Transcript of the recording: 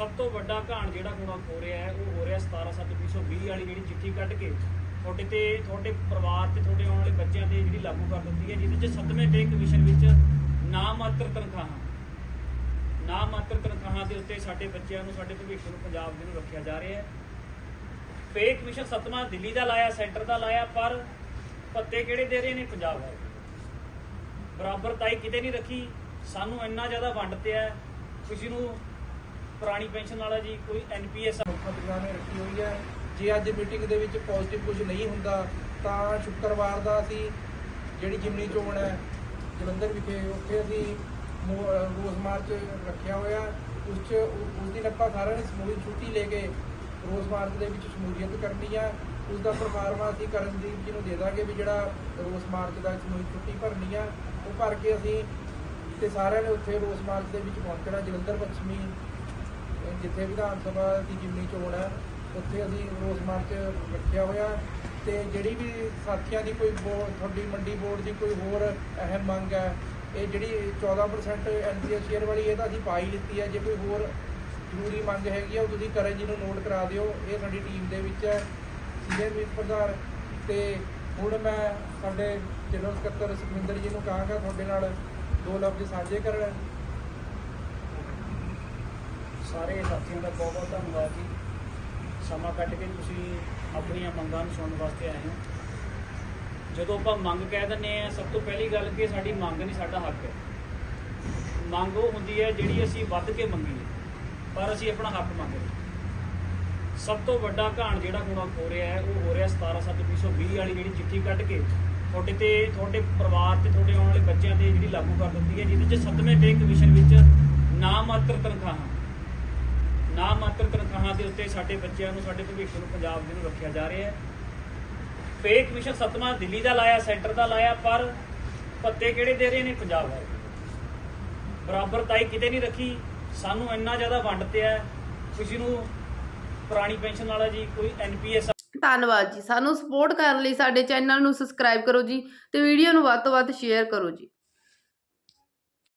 ਸਭ ਤੋਂ ਵੱਡਾ ਘਾਣ ਜਿਹੜਾ ਹੁਣ ਹੋ ਰਿਹਾ ਹੈ, ਉਹ ਹੋ ਰਿਹਾ 17720 ਵਾਲੀ ਜਿਹੜੀ ਚਿੱਠੀ ਕੱਢ ਕੇ ਤੁਹਾਡੇ ਤੇ, ਤੁਹਾਡੇ ਪਰਿਵਾਰ ਤੇ, ਤੁਹਾਡੇ ਆਉਣ ਵਾਲੇ ਬੱਚਿਆਂ ਤੇ ਜਿਹੜੀ ਲਾਗੂ ਕਰ ਦਿੱਤੀ ਹੈ, ਜਿਹਦੇ ਚ ਸੱਤਵੇਂ ਪੇ ਕਮਿਸ਼ਨ ਵਿੱਚ ਨਾਮਾਤਰ ਤਨਖਾਹਾਂ ਨਾਮਾਤਰ ਤਨਖਾਹਾਂ ਦੇ ਉੱਤੇ ਸਾਡੇ ਬੱਚਿਆਂ ਨੂੰ, ਸਾਡੇ ਭਵਿੱਖ ਨੂੰ ਪੰਜਾਬ ਦੇ ਨੂੰ ਰੱਖਿਆ ਜਾ ਰਿਹਾ ਹੈ। ਪੇ ਕਮਿਸ਼ਨ ਸੱਤਵਾਂ ਦਿੱਲੀ ਦਾ ਲਾਇਆ, ਸੈਂਟਰ ਦਾ ਲਾਇਆ, ਪਰ ਭੱਤੇ ਕਿਹੜੇ ਦੇ ਰਹੇ ਨੇ? ਪੰਜਾਬ ਵਾਲੇ। ਬਰਾਬਰਤਾਈ ਕਿਤੇ ਨਹੀਂ ਰੱਖੀ, ਸਾਨੂੰ ਇੰਨਾ ਜ਼ਿਆਦਾ ਵੰਡ ਤੇ ਕਿਸੇ ਨੂੰ ਪੁਰਾਣੀ ਪੈਨਸ਼ਨ ਵਾਲਾ ਜੀ, ਕੋਈ ਐਨਪੀਐਸ ਖਬਰਾਂ ਨੇ ਰੱਖੀ ਹੋਈ ਹੈ। ਜੇ ਅੱਜ ਮੀਟਿੰਗ ਦੇ ਵਿੱਚ ਪੋਜ਼ਿਟਿਵ ਕੁਝ ਨਹੀਂ ਹੁੰਦਾ, ਤਾਂ ਸ਼ੁੱਕਰਵਾਰ ਦਾ ਅਸੀਂ ਜਿਹੜੀ ਜਿਮਨੀ ਚੋਣ ਹੈ, ਜਲੰਧਰ ਵਿਖੇ, ਉੱਥੇ ਅਸੀਂ ਮੋ- ਰੋਜ਼ ਮਾਰਚ ਰੱਖਿਆ ਹੋਇਆ। ਉਸ 'ਚ, ਉਸ ਦਿਨ ਆਪਾਂ ਸਾਰਿਆਂ ਨੇ ਸਮੂਹਿਕ ਛੁੱਟੀ ਲੈ ਕੇ ਰੋਜ਼ ਮਾਰਚ ਦੇ ਵਿੱਚ ਸ਼ਮੂਲੀਅਤ ਕਰਨੀ ਆ। ਉਸ ਦਾ ਪ੍ਰਫਾਰਮਾ ਅਸੀਂ ਕਰਨਦੀਪ ਜੀ ਨੂੰ ਦੇ ਦਾਂਗੇ ਵੀ ਜਿਹੜਾ ਰੋਜ਼ ਮਾਰਚ ਦਾ ਸਮੂਹਿਕ ਛੁੱਟੀ ਭਰਨੀ ਆ। ਉਹ ਭਰ ਕੇ ਅਸੀਂ ਤੇ ਸਾਰਿਆਂ ਨੇ ਉੱਥੇ ਰੋਜ਼ ਮਾਰਚ ਦੇ ਵਿੱਚ ਪਹੁੰਚਣਾ, ਜਲੰਧਰ, ਪੱਛਮੀ ਜਿੱਥੇ ਵਿਧਾਨ ਸਭਾ ਦੀ ਜਿਮਨੀ ਚੋਣ ਹੈ, ਉੱਥੇ ਅਸੀਂ ਰੋਜ਼ ਮਾਰਚ ਰੱਖਿਆ ਹੋਇਆ ਤੇ ਜਿਹੜੀ ਵੀ ਸਾਥੀਆਂ ਦੀ ਕੋਈ ਬੋ- ਤੁਹਾਡੀ ਮੰਡੀ ਬੋਰਡ ਦੀ ਕੋਈ ਹੋਰ ਅਹਿਮ ਮੰਗ ਹੈ, ਇਹ ਜਿਹੜੀ 14% ਐਨਪੀਐਸ ਸ਼ੇਅਰ ਵਾਲੀ, ਇਹ ਤਾਂ ਅਸੀਂ ਪਾ ਹੀ ਲਿੱਤੀ ਹੈ। ਜੇ ਕੋਈ ਹੋਰ ਜ਼ਰੂਰੀ ਮੰਗ ਹੈਗੀ ਆ ਉਹ ਤੁਸੀਂ ਕਰਨ ਜੀ ਨੂੰ ਨੋਟ ਕਰਾ ਦਿਓ। ਇਹ ਸਾਡੀ ਟੀਮ ਦੇ ਵਿੱਚ ਹੈ, ਸੀਨੀਅਰ ਮੀਤ ਪ੍ਰਧਾਨ ਤੇ ਹੁਣ ਮੈਂ ਸਾਡੇ ਜਨਰਲ ਸਕੱਤਰ ਸੁਖਵਿੰਦਰ ਜੀ ਨੂੰ ਕਹਾਂਗਾ, ਤੁਹਾਡੇ ਨਾਲ ਦੋ ਲਫ਼ਜ਼ ਸਾਂਝੇ ਕਰਨ। ਸਾਰੇ ਸਾਥੀਆਂ ਦਾ ਬਹੁਤ ਬਹੁਤ ਧੰਨਵਾਦ ਜੀ। ਸਮਾਂ ਕੱਢ ਕੇ ਤੁਸੀਂ ਆਪਣੀਆਂ ਮੰਗਾਂ ਨੂੰ ਸੁਣਨ ਵਾਸਤੇ ਆਏ ਹੋ। ਜਦੋਂ ਆਪਾਂ ਮੰਗ ਕਹਿ ਦਿੰਦੇ ਆ ਸਭ ਤੋਂ ਪਹਿਲੀ ਗੱਲ ਕਿ ਸਾਡੀ ਮੰਗ ਨਹੀਂ, ਸਾਡਾ ਹੱਕ ਹੈ। ਮੰਗ ਉਹ ਹੁੰਦੀ ਹੈ ਜਿਹੜੀ ਅਸੀਂ ਵੱਧ ਕੇ ਮੰਗੀਏ, ਪਰ ਅਸੀਂ ਆਪਣਾ ਹੱਕ ਮੰਗਦੇ ਸਭ ਤੋਂ ਵੱਡਾ ਘਾਣ ਜਿਹੜਾ ਹੁਣ ਹੋ ਰਿਹਾ ਹੈ, ਉਹ ਹੋ ਰਿਹਾ 17720 ਵਾਲੀ ਜਿਹੜੀ ਚਿੱਠੀ ਕੱਢ ਕੇ ਤੁਹਾਡੇ ਤੇ, ਤੁਹਾਡੇ ਪਰਿਵਾਰ ਤੇ, ਤੁਹਾਡੇ ਆਉਣ ਵਾਲੇ ਬੱਚਿਆਂ ਤੇ ਜਿਹੜੀ ਲਾਗੂ ਕਰ ਦਿੱਤੀ ਹੈ, ਜਿਹਦੇ ਚ ਸੱਤਵੇਂ ਪੇ ਕਮਿਸ਼ਨ ਵਿੱਚ ਨਾਮਾਤਰ ਤਨਖਾਹਾਂ। ਨਾ ਮਾਤਰ ਤਨਖਾਹਾਂ ਦੇ ਉੱਤੇ ਸਾਡੇ ਬੱਚਿਆਂ ਨੂੰ, ਸਾਡੇ ਭਵਿੱਖ ਨੂੰ ਪੰਜਾਬ ਦੇ ਨੂੰ ਰੱਖਿਆ ਜਾ ਰਿਹਾ ਹੈ। ਪੇ ਕਮਿਸ਼ਨ ਸੱਤਵਾਂ ਦਿੱਲੀ ਦਾ ਲਾਇਆ, ਸੈਂਟਰ ਦਾ ਲਾਇਆ, ਪਰ ਪੱਤੇ ਕਿਹੜੇ ਦੇ ਰਹੇ ਨੇ? ਪੰਜਾਬ ਵਾਲੇ। ਬਰਾਬਰਤਾਈ ਕਿਤੇ ਨਹੀਂ ਰੱਖੀ। ਸਾਨੂੰ ਇੰਨਾ ਜ਼ਿਆਦਾ ਵੰਡ ਤੇ ਹੈ। ਕਿਸੇ ਨੂੰ ਪੁਰਾਣੀ ਪੈਨਸ਼ਨ ਵਾਲਾ ਜੀ, ਕੋਈ ਐਨਪੀਐਸ ਧੰਨਵਾਦ ਜੀ। ਸਾਨੂੰ ਸਪੋਰਟ ਕਰਨ ਲਈ ਸਾਡੇ ਚੈਨਲ ਨੂੰ ਸਬਸਕ੍ਰਾਈਬ ਕਰੋ ਜੀ ਤੇ ਵੀਡੀਓ ਨੂੰ ਵੱਧ ਤੋਂ ਵੱਧ ਸ਼ੇਅਰ ਕਰੋ ਜੀ।